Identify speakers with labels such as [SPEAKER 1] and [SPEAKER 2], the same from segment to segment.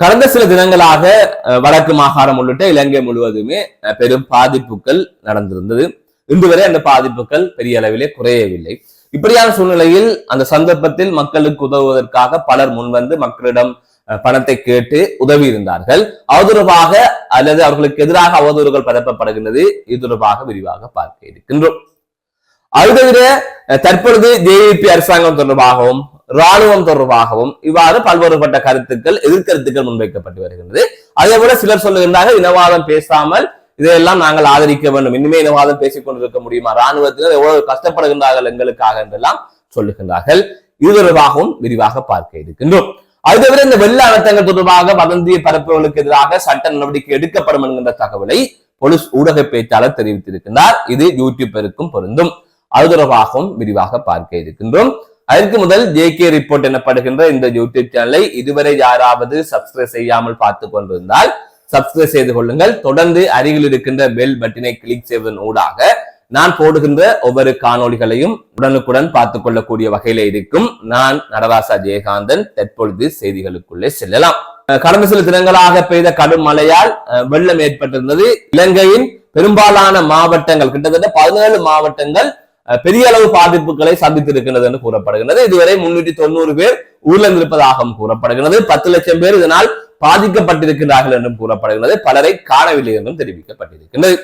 [SPEAKER 1] கடந்த சில தினங்களாக வடக்கு மாகாணம் உள்ளிட்ட இலங்கை முழுவதுமே பெரும் பாதிப்புகள் நடந்திருந்தது. இன்று வரை அந்த பாதிப்புகள் பெரிய அளவிலே குறையவில்லை. இப்படியான சூழ்நிலையில் அந்த சந்தர்ப்பத்தில் மக்களுக்கு உதவுவதற்காக பலர் முன்வந்து மக்களிடம் அஹ், பணத்தை கேட்டு உதவி இருந்தார்கள் அவதூறுவாக அல்லது அவர்களுக்கு எதிராக அவதூறுகள் பரப்பப்படுகின்றது இது தொடர்பாக விரிவாக பார்க்க இருக்கின்றோம். அது தவிர தற்பொழுது ஜேவிபி அரசாங்கம் தொடர்பாகவும் ராணுவம் தொடர்பாகவும் இவ்வாறு பல்வேறுபட்ட கருத்துக்கள் எதிர்கருத்துக்கள் முன்வைக்கப்பட்டு வருகின்றது. அதே போல சிலர் சொல்லுகின்றார்கள் இனவாதம் பேசாமல் இதையெல்லாம் நாங்கள் ஆதரிக்க வேண்டும். இனிமே இனவாதம் பேசிக் கொண்டிருக்க முடியுமா? ராணுவத்தினர் எவ்வளவு கஷ்டப்படுகின்றார்கள் எங்களுக்காக என்றெல்லாம் சொல்லுகின்றார்கள். இது தொடர்பாகவும் விரிவாக பார்க்க இருக்கின்றோம். அது தவிர இந்த வெள்ள அழுத்தங்கள் தொடர்பாக வதந்தியை பரப்புகளுக்கு எதிராக சட்ட நடவடிக்கை எடுக்கப்படும் என்கின்ற தகவலை போலீஸ் ஊடக பேச்சாளர் தெரிவித்திருக்கின்றார். இது யூடியூபருக்கும் பொருந்தும். அது தொடர்பாகவும் விரிவாக பார்க்க இருக்கின்றோம். அதற்கு முதல் ஜே கே ரிப்போர்ட் எனப்படுகின்ற இந்த யூடியூப் சேனலை இதுவரை யாராவது சப்ஸ்கிரைப் செய்யாமல் பார்த்து கொண்டிருந்தால் சப்ஸ்கிரைப் செய்து கொள்ளுங்கள். தொடர்ந்து அருகில் இருக்கின்ற பெல் பட்டினை கிளிக் செய்வதன் ஊடாக நான் போடுகின்ற ஒவ்வொரு காணொளிகளையும் உடனுக்குடன் பார்த்துக் கொள்ளக்கூடிய வகையில இருக்கும் நான் நடராசா ஜெயகாந்தன் தற்பொழுது செய்திகளுக்குள்ளே செல்லலாம். கடந்த சில தினங்களாக பெய்த கடும் மழையால் வெள்ளம் ஏற்பட்டிருந்தது. இலங்கையின் பெரும்பாலான மாவட்டங்கள் கிட்டத்தட்ட பதினேழு மாவட்டங்கள் பெரிய அளவு பாதிப்புகளை சந்தித்திருக்கின்றது என்று கூறப்படுகிறது இதுவரை முன்னூற்றி தொண்ணூறு பேர் உயிரிழந்திருப்பதாகவும் கூறப்படுகிறது பத்து லட்சம் பேர் இதனால் பாதிக்கப்பட்டிருக்கிறார்கள் என்றும் கூறப்படுகிறது பலரை காணவில்லை என்றும் தெரிவிக்கப்பட்டிருக்கின்றது.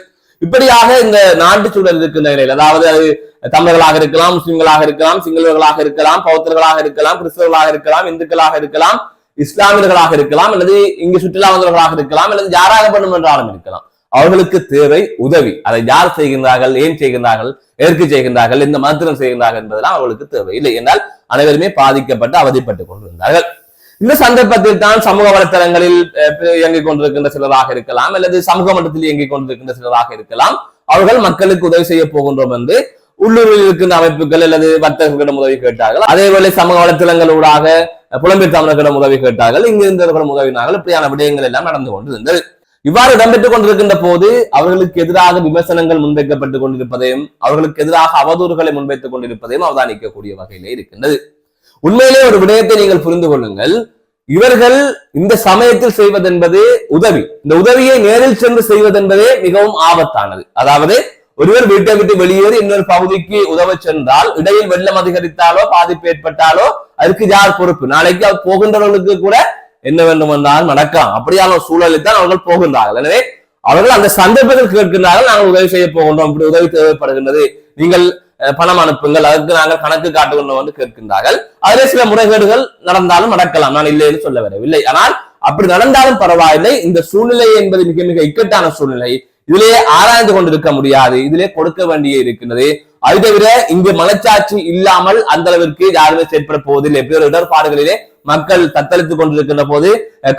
[SPEAKER 1] இப்படியாக இந்த நாட்டு சூழல் இருக்கின்ற நிலையில் அதாவது அது தமிழர்களாக இருக்கலாம் முஸ்லிம்களாக இருக்கலாம் சிங்களவர்களாக இருக்கலாம் பௌத்தர்களாக இருக்கலாம் கிறிஸ்தவர்களாக இருக்கலாம் இந்துக்களாக இருக்கலாம் இஸ்லாமியர்களாக இருக்கலாம் அல்லது இங்கு சுற்றுலா வந்தவர்களாக இருக்கலாம் அல்லது யாராக பண்ணும் என்றாலும் இருக்கலாம். அவர்களுக்கு தேவை உதவி. அதை யார் செய்கின்றார்கள் ஏன் செய்கின்றார்கள் எதற்கு செய்கின்றார்கள் இந்த மந்திரம் செய்கின்றார்கள் என்பதெல்லாம் அவர்களுக்கு தேவை இல்லை. என்றால் அனைவருமே பாதிக்கப்பட்டு அவதிப்பட்டுக் கொண்டிருந்தார்கள். இந்த சந்தர்ப்பத்தில் தான் சமூக வலைத்தளங்களில் இயங்கிக் கொண்டிருக்கின்ற சிலராக இருக்கலாம் அல்லது சமூக மட்டத்தில் இயங்கிக் கொண்டிருக்கின்ற சிலராக இருக்கலாம். அவர்கள் மக்களுக்கு உதவி செய்ய போகின்றோம் என்று உள்ளூரில் இருக்கின்ற அமைப்புகள் அல்லது வர்த்தகர்களிடம் உதவி கேட்டார்கள். அதேவேளை சமூக சமூக வலைத்தளங்களூடாக புலம்பெயர் தமிழர்களிடம் உதவி கேட்டார்கள். இங்கிருந்தவர்களிடம் உதவினார்கள். இப்படியான விடயங்கள் எல்லாம் நடந்து கொண்டிருந்தது. இவ்வாறு இடம்பெற்றுக் கொண்டிருக்கின்ற போது அவர்களுக்கு எதிராக விமர்சனங்கள் முன்வைக்கப்பட்டுக் கொண்டிருப்பதையும் அவர்களுக்கு எதிராக அவதூறுகளை முன்வைத்துக் கொண்டிருப்பதையும் அவதானிக்கக்கூடிய வகையிலே இருக்கின்றது. உண்மையிலே ஒரு விடயத்தை நீங்கள் புரிந்து கொள்ளுங்கள். இவர்கள் இந்த சமயத்தில் செய்வதென்பது உதவி. இந்த உதவியை நேரில் சென்று செய்வதென்பதே மிகவும் ஆபத்தானது. அதாவது ஒருவர் வீட்டை விட்டு வெளியேறி இன்னொரு பகுதிக்கு உதவ சென்றால் இடையில் வெள்ளம் அதிகரித்தாலோ பாதிப்பு ஏற்பட்டாலோ அதுக்கு யார் பொறுப்பு? நாளைக்கு போகின்றவர்களுக்கு கூட என்ன வேண்டும் என்றால் நடக்கலாம். அப்படியான ஒரு சூழலில் தான் அவர்கள் போகின்றார்கள். எனவே அவர்கள் அந்த சந்தர்ப்பத்தில் கேட்கின்றார்கள் நாங்கள் உதவி செய்ய போகின்றோம். இப்படி உதவி தேவைப்படுகின்றது. நீங்கள் பணம் அனுப்புங்கள் அதற்கு நாங்கள் கணக்கு காட்டுகின்றோம் என்று கேட்கின்றார்கள். அதிலே சில முறைகேடுகள் நடந்தாலும் நடக்கலாம். நான் இல்லை என்று சொல்ல வரவில்லை ஆனால் அப்படி நடந்தாலும் பரவாயில்லை. இந்த சூழ்நிலை என்பது மிக மிக இக்கட்டான சூழ்நிலை. இதிலே ஆராய்ந்து கொண்டிருக்க முடியாது. இதிலே கொடுக்க வேண்டிய இருக்கின்றது. அது தவிர இங்கு மனச்சாட்சி இல்லாமல் அந்த அளவிற்கு யாருமே செயற்பட போவதில்லை. எப்படி? ஒரு இடர்பாடுகளிலே மக்கள் தத்தளித்துக் கொண்டிருக்கின்ற போது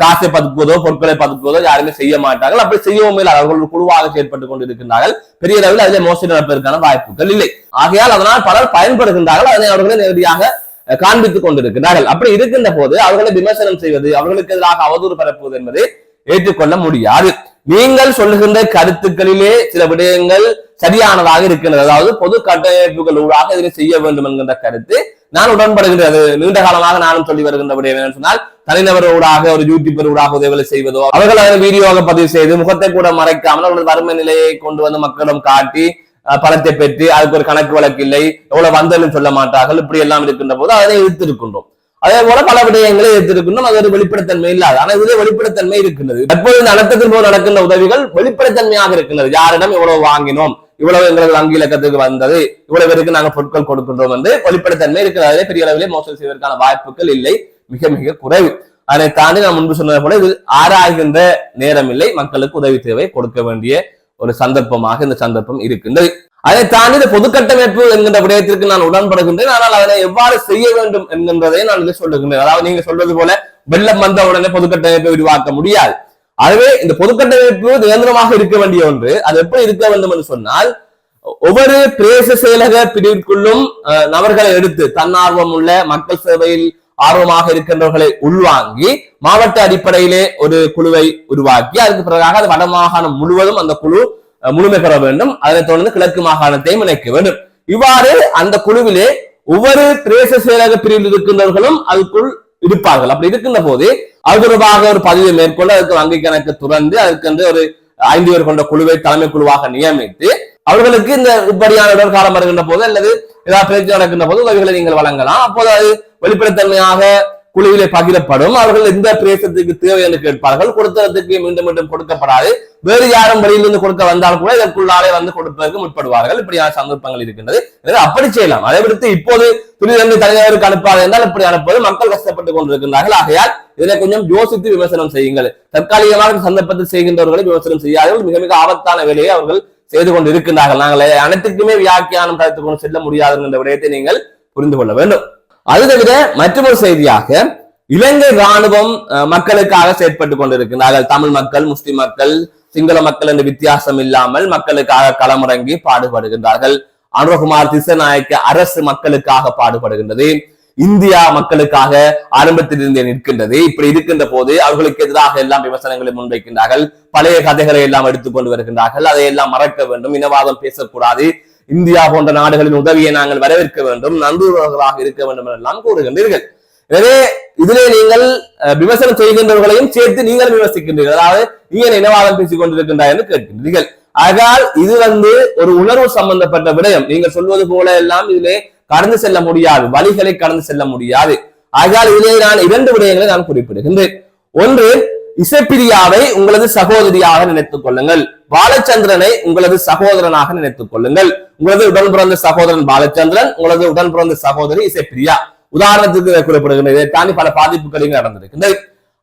[SPEAKER 1] காசை பதுக்குவதோ பொருட்களை பதுக்குவதோ யாருமே செய்ய மாட்டார்கள். அப்படி செய்யவும் இல்லை. அவர்கள் ஒரு குழுவாக செயற்பட்டுக் கொண்டிருக்கின்றார்கள். பெரிய அளவில் அதிலே மோசடி நடப்பதற்கான வாய்ப்புகள் இல்லை. ஆகையால் அதனால் பலர் பயன்படுகின்றார்கள். அதனை அவர்களை நேரடியாக காண்பித்துக் கொண்டிருக்கிறார்கள் அப்படி இருக்கின்ற போது அவர்களை விமர்சனம் செய்வது அவர்களுக்கு எதிராக அவதூறு பரப்புவது என்பது ஏற்றுக்கொள்ள முடியாது. நீங்கள் சொல்லுகின்ற கருத்துக்களிலே சில விடயங்கள் சரியானதாக இருக்கின்றது. அதாவது பொது கட்டமைப்புகள் ஊடாக இதனை செய்ய வேண்டும் என்கின்ற கருத்து நான் உடன்படுகின்றது. நீண்ட காலமாக நானும் சொல்லி வருகின்ற விடயம் என்னன்னு சொன்னால் தனிநபர் ஊடாக ஒரு யூடியூபர் ஊடாக உதவிகளை செய்வதோ அவர்கள் அதை வீடியோவாக பதிவு செய்து முகத்தை கூட மறைக்காமல் அவர்கள் வறுமை நிலையை கொண்டு வந்து மக்களிடம் காட்டி பணத்தை பெற்று அதுக்கு ஒரு கணக்கு வழக்கு இல்லை எவ்வளவு வந்தலும் சொல்ல மாட்டார்கள். இப்படி எல்லாம் இருக்கின்ற போது அதை எதிர்த்திருக்கின்றோம் அதே போல பல விடயங்களை எதிர்த்திருக்கின்றோம் அது ஒரு வெளிப்படைத்தன்மை இல்லாது ஆனா இதுல வெளிப்படைத்தன்மை இருக்கிறது தற்போது இந்த நடத்தத்தின் போது நடக்கின்ற உதவிகள் வெளிப்படைத்தன்மையாக இருக்கின்றது. யாரிடம் இவ்வளவு வாங்கினோம் இவ்வளவு எங்களது வங்கி இலக்கத்துக்கு வந்தது இவ்வளவு பேருக்கு நாங்கள் பொருட்கள் கொடுக்கின்றோம் என்று வெளிப்படைத்தன்மை இருக்கிறது அதே பெரிய அளவிலே மோசடி செய்வதற்கான வாய்ப்புகள் இல்லை. மிக மிக குறைவு. அதை தாண்டி நான் முன்பு சொன்னது போல இது ஆராய்கின்ற நேரம் இல்லை. மக்களுக்கு உதவி தேவை கொடுக்க வேண்டிய ஒரு சந்தர்ப்பமாக இந்த சந்தர்ப்பம் இருக்கின்றது. அதை தாண்டி இந்த பொது கட்டமைப்பு என்கின்ற விடயத்திற்கு நான் உடன்படுகின்றேன். ஆனால் அதனை எவ்வாறு செய்ய வேண்டும் என்கின்றதை நான் இதை சொல்லுகின்றேன். அதாவது நீங்க சொல்வது போல வெள்ளம் வந்த உடனே பொது கட்டமைப்பை விரிவாக்க முடியாது. ஆகவே இந்த பொது கட்டமைப்பு நிரந்தரமாக இருக்க வேண்டிய ஒன்று. அது எப்படி இருக்க வேண்டும் என்று சொன்னால் ஒவ்வொரு பிரேச செயலக பிரிவிற்குள்ளும் அஹ், நபர்களை எடுத்து தன்னார்வம் உள்ள மக்கள் சேவையில் ஆர்வமாக இருக்கின்றவர்களை உள்வாங்கி மாவட்ட அடிப்படையிலே ஒரு குழுவை உருவாக்கி அதுக்கு பிறகாக அது வடமாகாணம் முழுவதும் அந்த குழு முழுமை பெற வேண்டும். அதனைத் தொடர்ந்து கிழக்கு மாகாணத்தையும் இணைக்க வேண்டும். இவ்வாறு அந்த குழுவிலே ஒவ்வொரு பிரேச செயலக பிரிவில் இருக்கின்றவர்களும் அதுக்குள் இருப்பார்கள். அப்படி இருக்கின்ற போது அது தொடர்பாக ஒரு பதிவை மேற்கொண்டு அதுக்கு வங்கி கணக்கு துறந்து அதுக்கு ஒரு ஐந்து பேர் கொண்ட குழுவை தலைமை குழுவாக நியமித்து அவர்களுக்கு இந்த இப்படியான இடர்காலம் வருகின்ற போது அல்லது ஏதாவது பிரச்சனை நடக்கின்ற போது உதவிகளை நீங்கள் வழங்கலாம். அப்போது அது வெளிப்படைத்தன்மையாக குழுவிலே பகிரப்படும். அவர்கள் எந்த பிரேசத்துக்கு தேவை என்று கேட்பார்கள். கொடுத்ததுக்கு மீண்டும் மீண்டும் கொடுக்கப்படாது. வேறு யாரும் வெளியிலிருந்து கொடுக்க வந்தால் கூட இதற்குள்ளாலே வந்து கொடுப்பதற்கு முற்படுவார்கள். இப்படியான சந்தர்ப்பங்கள் இருக்கின்றது. அப்படி செய்யலாம். அதை விடுத்து இப்போது துணிதந்து தலைநகருக்கு அனுப்பாது என்றால் இப்படி அனுப்புவது மக்கள் கஷ்டப்பட்டுக் கொண்டிருக்கின்றார்கள். ஆகையால் இதை கொஞ்சம் யோசித்து விமர்சனம் செய்யுங்கள். தற்காலிகமாக சந்தர்ப்பத்தில் செய்கின்றவர்களை விமர்சனம் செய்யாதவர்கள் மிக மிக ஆபத்தான வேலையை அவர்கள் செய்து கொண்டு இருக்கின்றார்கள் நாங்கள் அனைத்துக்குமே வியாக்கியானம் தடுத்துக் கொண்டு செல்ல முடியாது என்ற விடயத்தை நீங்கள் புரிந்து கொள்ள வேண்டும். அது தவிர மற்றொரு செய்தியாக இலங்கை ராணுவம் அஹ், மக்களுக்காக செயற்பட்டுக் கொண்டிருக்கிறார்கள் தமிழ் மக்கள் முஸ்லிம் மக்கள் சிங்கள மக்கள் என்று வித்தியாசம் இல்லாமல் மக்களுக்காக களமிறங்கி பாடுபடுகின்றார்கள். அனுரகுமார் திசநாயக்க அரசு மக்களுக்காக பாடுபடுகின்றது. இந்தியா மக்களுக்காக ஆரம்பத்திலிருந்து நிற்கின்றது. இப்படி இருக்கின்ற போது அவர்களுக்கு எதிராக எல்லாம் விமர்சனங்களை முன்வைக்கின்றார்கள். பழைய கதைகளை எல்லாம் எடுத்துக்கொண்டு வருகின்றார்கள். அதையெல்லாம் மறக்க வேண்டும். இனவாதம் பேசக்கூடாது. இந்தியா போன்ற நாடுகளின் உதவியை நாங்கள் வரவேற்க வேண்டும். நன்றுவர்களாக இருக்க வேண்டும் என்றெல்லாம் கூறுகின்றீர்கள். எனவே இதிலே நீங்கள் விமர்சனம் செய்கின்றவர்களையும் சேர்த்து நீங்கள் விமர்சிக்கின்றீர்கள். அதாவது நீங்கள் இனவாதம் பேசிக் கொண்டிருக்கின்றார் என்று கேட்கின்றீர்கள். ஆகால் இது வந்து ஒரு உணர்வு சம்பந்தப்பட்ட விடயம். நீங்கள் சொல்வது போல எல்லாம் இதிலே கடந்து செல்ல முடியாது. வழிகளை கடந்து செல்ல முடியாது. ஆகால் இதிலே நான் இரண்டு விடயங்களை நான் குறிப்பிடுகின்றேன். ஒன்று இசைப்பிரியாவை உங்களது சகோதரியாக நினைத்துக் கொள்ளுங்கள். பாலச்சந்திரனை உங்களது சகோதரனாக நினைத்துக் கொள்ளுங்கள். உங்களது உடன் பிறந்த சகோதரன் பாலச்சந்திரன் உங்களது உடன் பிறந்த சகோதரி இசைப்பிரியா. உதாரணத்துக்கு குறிப்பிடுகின்ற இதை தாண்டி பல பாதிப்புகளையும் இங்கு நடந்திருக்கின்றது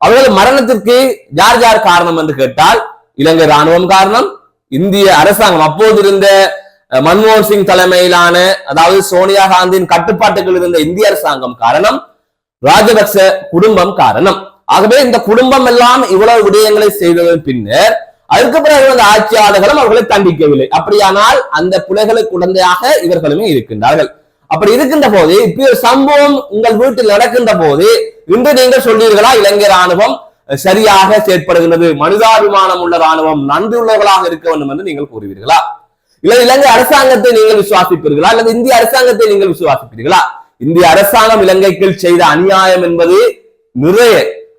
[SPEAKER 1] அவர்கள் மரணத்திற்கு யார் யார் காரணம் என்று கேட்டால் இலங்கை ராணுவம் காரணம் இந்திய அரசாங்கம். அப்போது இருந்த மன்மோகன் சிங் தலைமையிலான அதாவது சோனியா காந்தியின் கட்டுப்பாட்டுகள் இருந்த இந்திய அரசாங்கம் காரணம் ராஜபக்ச குடும்பம் காரணம். ஆகவே இந்த குடும்பம் எல்லாம் இவ்வளவு விடயங்களை செய்ததன் பின்னர் அதுக்கு பிறகு அந்த ஆட்சியாளர்களும் அவர்களை தண்டிக்கவில்லை. அப்படியானால் அந்த புலைகளுக்கு உடந்தையாக இவர்களுமே இருக்கின்றார்கள். அப்படி இருக்கின்ற போது இப்படி ஒரு சம்பவம் உங்கள் வீட்டில் நடக்கின்ற போது இன்று நீங்கள் சொல்வீர்களா இலங்கை ராணுவம் சரியாக செயற்படுகின்றது மனிதாபிமானம் உள்ள ராணுவம் நன்றியுள்ளவர்களாக இருக்க வேண்டும் என்று நீங்கள் கூறுவீர்களா? இல்ல இலங்கை அரசாங்கத்தை நீங்கள் விசுவாசிப்பீர்களா? அல்லது இந்திய அரசாங்கத்தை நீங்கள் விசுவாசிப்பீர்களா? இந்திய அரசாங்கம் இலங்கைக்கு செய்த அநியாயம் என்பது நிறைய.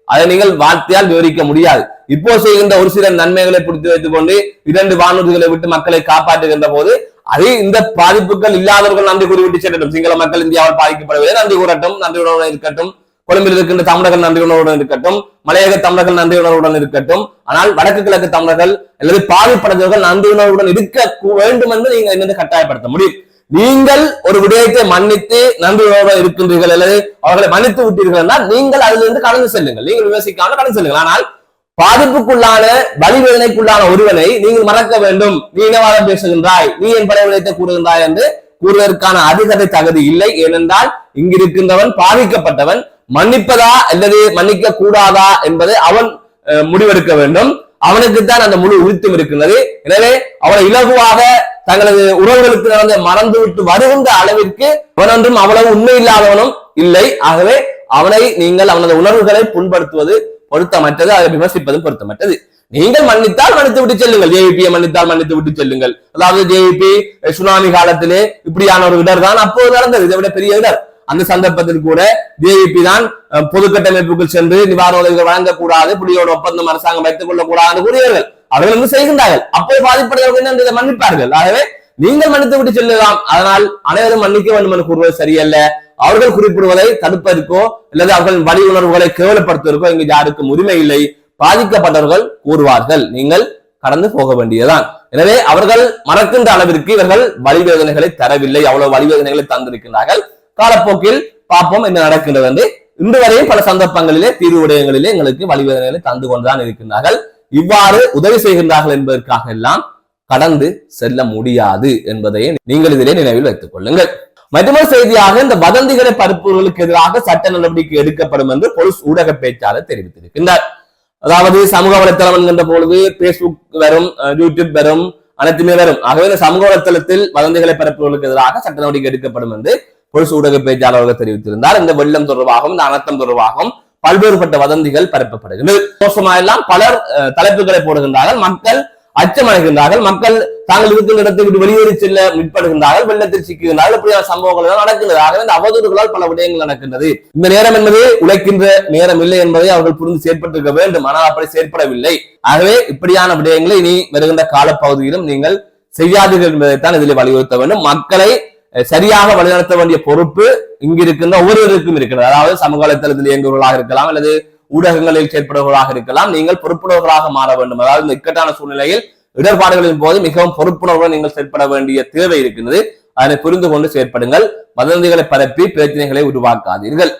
[SPEAKER 1] அதை நீங்கள் வார்த்தையால் விவரிக்க முடியாது. இப்போ செய்கின்ற ஒரு சில நன்மைகளை பிடித்து வைத்துக் கொண்டு இரண்டு வானூர்திகளை விட்டு மக்களை காப்பாற்றுகின்ற போது அது இந்த பாதிப்புகள் இல்லாதவர்கள் நன்றி கூறிவிட்டு செல்லட்டும். சிங்கள மக்கள் இந்தியாவில் பாதிக்கப்படவில்லை நன்றி கூறட்டும் நன்றியுடன் இருக்கட்டும். கொழும்பில் இருக்கின்ற தமிழர்கள் நன்றி உணர்வுடன் இருக்கட்டும். மலையக தமிழர்கள் நன்றி உணர்வுடன் இருக்கட்டும். ஆனால் வடக்கு கிழக்கு தமிழர்கள் அல்லது பாதிப்படைந்தவர்கள் நன்றி உணர்வுடன் இருக்க வேண்டும் என்று நீங்க என்னது கட்டாயப்படுத்த முடியும். நீங்கள் ஒரு விடயத்தை மன்னித்து நன்றி உணர்வுடன் இருக்கின்றீர்கள் அல்லது அவர்களை மன்னித்து விட்டீர்கள் என்றால் நீங்கள் அதிலிருந்து கடந்து செல்லுங்கள். நீங்கள் விமர்சிக்காமல் கடந்து செல்லுங்கள். ஆனால் பாதிப்புக்குள்ளான வலிவேதனைக்குள்ளான ஒருவனை நீங்கள் மறக்க வேண்டும். நீ இனவாதம் பேசுகின்றாய்? நீ என் படை கூறுகின்றாய் என்று கூறுவதற்கான அதிகதை தகுதி இல்லை. ஏனென்றால் இங்கிருக்கின்றவன் பாதிக்கப்பட்டவன். மன்னிப்பதா அல்லது மன்னிக்க கூடாதா என்பதை அவன் அஹ், முடிவெடுக்க வேண்டும். அவனுக்குத்தான் அந்த முழு உறுத்தம் இருக்கின்றது. எனவே அவனை இலகுவாக தங்களது உறவுகளுக்கு நடந்த மறந்து விட்டு வருகின்ற அளவிற்கு அவனொன்றும் அவ்வளவு உண்மை இல்லாதவனும் இல்லை. ஆகவே அவனை நீங்கள் அவனது உணர்வுகளை புண்படுத்துவது பொருத்தமற்றது அதை விமர்சிப்பதும் பொருத்தமற்றது. நீங்கள் மன்னித்தால் மன்னித்து விட்டு செல்லுங்கள். ஜேவிபியை மன்னித்தால் மன்னித்து விட்டு செல்லுங்கள். அதாவது ஜேவிபி சுனாமி காலத்திலே இப்படியான ஒரு இடர் தான் அப்போது நடந்தது. இதை விட பெரிய இடர். அந்த சந்தர்ப்பத்தில் கூட ஜேவிபி தான் பொது கட்டமைப்புக்குள் சென்று நிவாரண உதவிகள் வழங்கக்கூடாது புலியோட ஒப்பந்தம் அரசாங்கம் வைத்துக் கொள்ளக்கூடாது கூறியவர்கள். அவர்கள் வந்து செய்கின்றார்கள். அப்போது பாதிப்படைவர்கள் என்ன மன்னிப்பார்கள்? ஆகவே நீங்கள் மன்னித்து விட்டு செல்லலாம். அதனால் அனைவரும் மன்னிக்க வேண்டும் என்று கூறுவது சரியல்ல. அவர்கள் குறிப்பிடுவதை தடுப்பதற்கோ அல்லது அவர்களின் வழி உணர்வுகளை கேவலப்படுத்துவதற்கோ இங்கு யாருக்கும் உரிமை இல்லை. பாதிக்கப்பட்டவர்கள் கூறுவார்கள். நீங்கள் கடந்து போக வேண்டியதுதான். எனவே அவர்கள் மறக்கின்ற அளவிற்கு இவர்கள் வழிவேதனைகளை தரவில்லை. அவ்வளவு வழிவேதனைகளை தந்திருக்கிறார்கள் காலப்போக்கில் பார்ப்போம் என்ன நடக்கின்றது என்று. இன்று வரையும் பல சந்தர்ப்பங்களிலே தீர்வு விடயங்களிலே எங்களுக்கு வழிவேதனைகளை தந்து கொண்டுதான் இருக்கின்றார்கள். இவ்வாறு உதவி செய்கின்றார்கள் என்பதற்காக எல்லாம் கடந்து செல்ல முடியாது என்பதை நீங்கள் இதிலே நினைவில் வைத்துக் கொள்ளுங்கள். மற்றொரு செய்தியாக இந்த வதந்திகளை பரப்புவர்களுக்கு எதிராக சட்ட நடவடிக்கை எடுக்கப்படும் என்று போலீஸ் ஊடக பேச்சாளர் தெரிவித்திருக்கின்றார். அதாவது சமூக வலைத்தளம் என்கின்ற பொழுது பேஸ்புக் வரும் யூடியூப் வரும் அனைத்துமே வரும். ஆகவே இந்த சமூக வலைத்தளத்தில் வதந்திகளை பரப்புவர்களுக்கு எதிராக சட்ட நடவடிக்கை எடுக்கப்படும் என்று போலீஸ் ஊடக பேச்சாளர்கள் தெரிவித்திருந்தார். இந்த வெள்ளம் தொடர்பாகவும் இந்த அனர்த்தம் தொடர்பாகவும் பல்வேறுபட்ட வதந்திகள் பரப்பப்படுகிறது மோசமாயெல்லாம் பலர் தலைப்புகளை போடுகின்றார்கள். மக்கள் அச்சமடைகின்றார்கள். மக்கள் தாங்கள் இருக்கின்ற இடத்தை விட்டு வெளியேறி செல்ல முற்படுகின்றார்கள். வெள்ளத்தில் சிக்குகின்றார்கள். இப்படியான சம்பவங்கள் எல்லாம் நடக்கின்றது ஆகவே இந்த அவதூறுகளால் பல விடயங்கள் நடக்கின்றது. இந்த நேரம் என்பது உழைக்கின்ற நேரம் இல்லை என்பதை அவர்கள் புரிந்து செயற்பட்டிருக்க வேண்டும். ஆனால் அப்படி செயற்படவில்லை. ஆகவே இப்படியான விடயங்களை இனி வருகின்ற காலப்பகுதியிலும் நீங்கள் செய்யாதீர்கள் என்பதைத்தான் இதில் வலியுறுத்த வேண்டும். மக்களை சரியாக வழிநடத்த வேண்டிய பொறுப்பு இங்கிருக்கின்ற ஒவ்வொருவருக்கும் இருக்கிறது. அதாவது சமூக வலைத்தளத்தில் இயங்குபவர்களாக இருக்கலாம் அல்லது ஊடகங்களில் செயற்படுபவர்களாக இருக்கலாம். நீங்கள் பொறுப்புணர்வர்களாக மாற வேண்டும். அதாவது இந்த இக்கட்டான சூழ்நிலையில் இடர்பாடுகளின் போது மிகவும் பொறுப்புணர்வுடன் நீங்கள் செயற்பட வேண்டிய தேவை இருக்கின்றது. அதனை புரிந்து கொண்டு செயற்படுங்கள். வதந்திகளை பரப்பி பிரச்சனைகளை உருவாக்காதீர்கள்.